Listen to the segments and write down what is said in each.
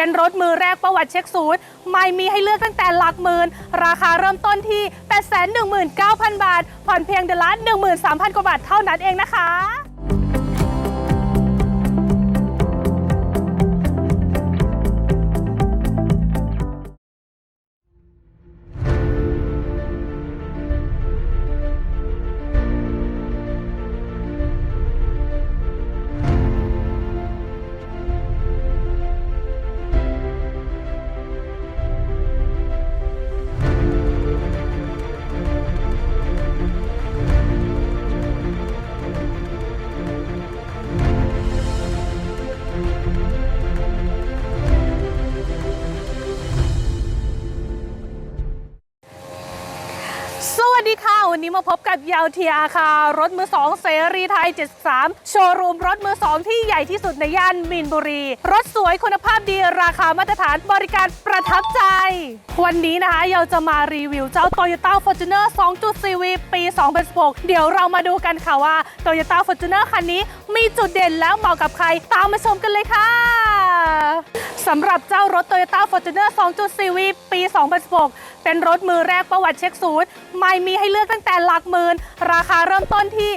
เป็นรถมือแรกประวัติเช็คศูนย์ไม่มีให้เลือกตั้งแต่หลักหมื่น ราคาเริ่มต้นที่ 819,000 บาท ผ่อนเพียงเดือนละ13,000 กว่าบาทเท่านั้นเองนะคะ วัสดีค่ะ วันนี้มาพบกับยาวเทียค่ะ รถมือ2เสรีไทย 73 โชว์รูมรถมือ2ที่ใหญ่ที่สุดในย่านมีนบุรี รถสวยคุณภาพดีราคามาตรฐานบริการประทับใจ วันนี้นะคะเราจะมารีวิวเจ้า Toyota Fortuner 2.4V ปี 2016 เดี๋ยวเรามาดูกันค่ะว่า Toyota Fortuner คันนี้มีจุดเด่นแล้วเหมาะกับใคร ตามมาชมกันเลยค่ะ สำหรับเจ้ารถ Toyota Fortuner 2.4V ปี 2016 เป็นรถมือแรกประวัติเช็คศูนย์ ไม่มีให้เลือกตั้งแต่หลักหมื่น ราคาเริ่มต้นที่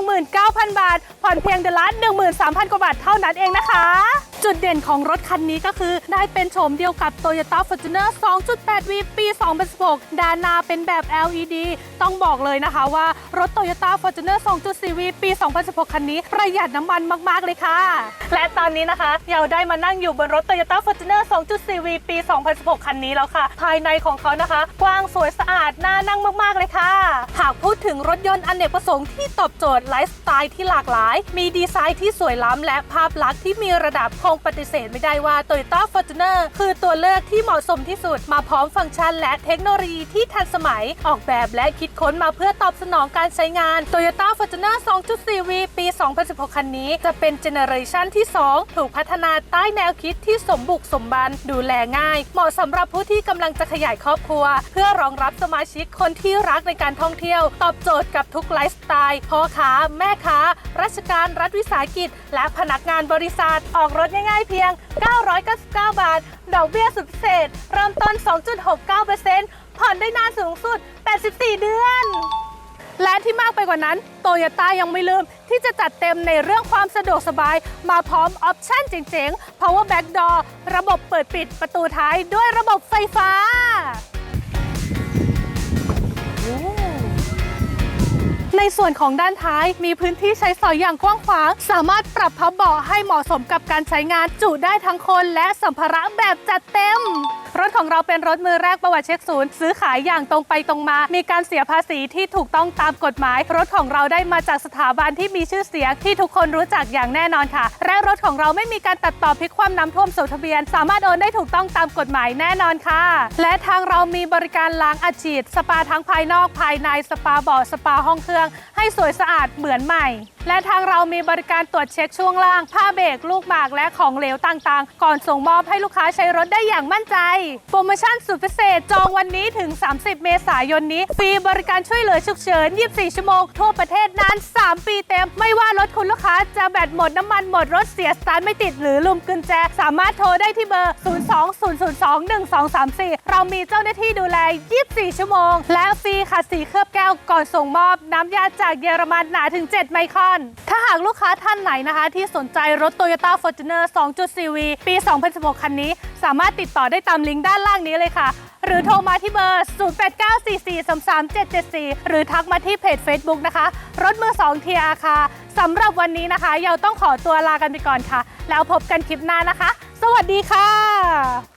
819,000 บาท ผ่อนเพียงเดือนละ13,000 กว่าบาทเท่านั้นเองนะคะ จุดเด่นของรถคันนี้ก็คือ ได้เป็นโฉมเดียวกับ Toyota Fortuner 2.8 V ปี 2016 ด้านหน้าเป็นแบบ LED ต้องบอกเลยนะคะว่ารถ Toyota Fortuner 2.4 V ปี 2016 คันนี้ ประหยัดน้ำมันมาก ๆ เลยค่ะ และตอนนี้นะคะเราได้มานั่งอยู่บนรถ Toyota Fortuner 2.4 V ปี 2016 คันนี้แล้วค่ะ ภายในของเขานะคะ กว้างสวยสะอาดน่านั่งมาก ๆ เลยค่ะากพูดถึงรถยนต์อเนกประสงค์ที่ตอบโจทย์ไลฟ์สไตล์ที่หลากหลาย มีดีไซน์ที่สวยล้ำและภาพลักษณ์ที่มีระดับคงปฏิเสธไม่ได้ว่า Toyota Fortuner คือตัวเลือกที่เหมาะสมที่สุด มาพร้อมฟังก์ชันและเทคโนโลยีที่ทันสมัยออกแบบและคิดค้นมาเพื่อตอบสนองการใช้งาน Toyota Fortuner 2.4 V ปี 2016 คันนี้ จะเป็นเจเนอเรชันที่ 2 ถูกพัฒนาใต้แนวคิดที่สมบุกสมบันดูแลง่าย เหมาะสำหรับผู้ที่กำลังจะขยายครอบครัว เพื่อรองรับสมาชิกคนที่รักในการท่องเที่ยวตอบโจทย์กับทุกไลฟ์สไตล์พ่อค้า แม่ค้า ราชการรัฐวิสาหกิจ และพนักงานบริษัทออกรถง่ายๆเพียง 999 บาท ดอกเบี้ยสุดพิเศษ เริ่มต้น 2.69%ผ่อนได้นานสูงสุด 84 เดือนและที่มากไปกว่านั้นโตโยต้ายังไม่ลืม ที่จะจัดเต็มในเรื่องความสะดวกสบาย มาพร้อมออปชั่นเจ๋งๆ power back door ระบบเปิดปิดประตูท้ายด้วยระบบไฟฟ้า ในส่วนของด้านท้าย มีพื้นที่ใช้สอยอย่างกว้างขวาง สามารถปรับพับเบาะให้เหมาะสมกับการใช้งานจุได้ทั้งคนและสัมภาระแบบจัดเต็ม รถของเราเป็นรถมือแรกประวัติเช็คศูนย์ ซื้อขายอย่างตรงไปตรงมา มีการเสียภาษีที่ถูกต้องตามกฎหมาย รถของเราได้มาจากสถาบันที่มีชื่อเสียงที่ทุกคนรู้จักอย่างแน่นอนค่ะ และรถของเราไม่มีการตัดต่อพลิกคว่ำน้ำท่วมโสทะเบียน สามารถโอนได้ถูกต้องตามกฎหมายแน่นอนค่ะ และทางเรามีบริการล้างอัดฉีด สปาทั้งภายนอกภายในสปาเบาะสปาห้องเครื่อง ให้สวยสะอาดเหมือนใหม่ และทางเรามีบริการตรวจเช็คช่วงล่าง ผ้าเบรกลูกหมากและของเหลวต่างๆ ก่อนส่งมอบให้ลูกค้าใช้รถได้อย่างมั่นใจ โปรโมชั่นสุดพิเศษจองวันนี้ถึง 30 เมษายนนี้ ฟรีบริการช่วยเหลือฉุกเฉิน 24 ชั่วโมง ทั่วประเทศนาน 3 ปีเต็ม ไม่ว่ารถคุณลูกค้าจะแบตหมดน้ำมันหมดรถเสียสตาร์ทไม่ติดหรือลืมกุญแจ สามารถโทรได้ที่เบอร์ 02-002-1234 เรามีเจ้าหน้าที่ดูแล 24 ชั่วโมง และฟรีขัดสีเคลือบแก้วก่อนส่งมอบน้ำยาจากเยอรมันหนาถึง 7 ไมครอนถ้าหากลูกค้าท่านไหนนะคะ ที่สนใจรถ Toyota Fortuner 2.4V ปี 2016 คันนี้ สามารถติดต่อได้ตามลิงก์ด้านล่างนี้เลยค่ะ หรือโทรมาที่เบอร์ 0894433774 หรือทักมาที่เพจ Facebook นะคะ รถมือ2 t r ค่ะสำหรับวันนี้นะคะเราต้องขอตัวลากันไปก่อนค่ะ แล้วพบกันคลิปหน้านะคะ สวัสดีค่ะ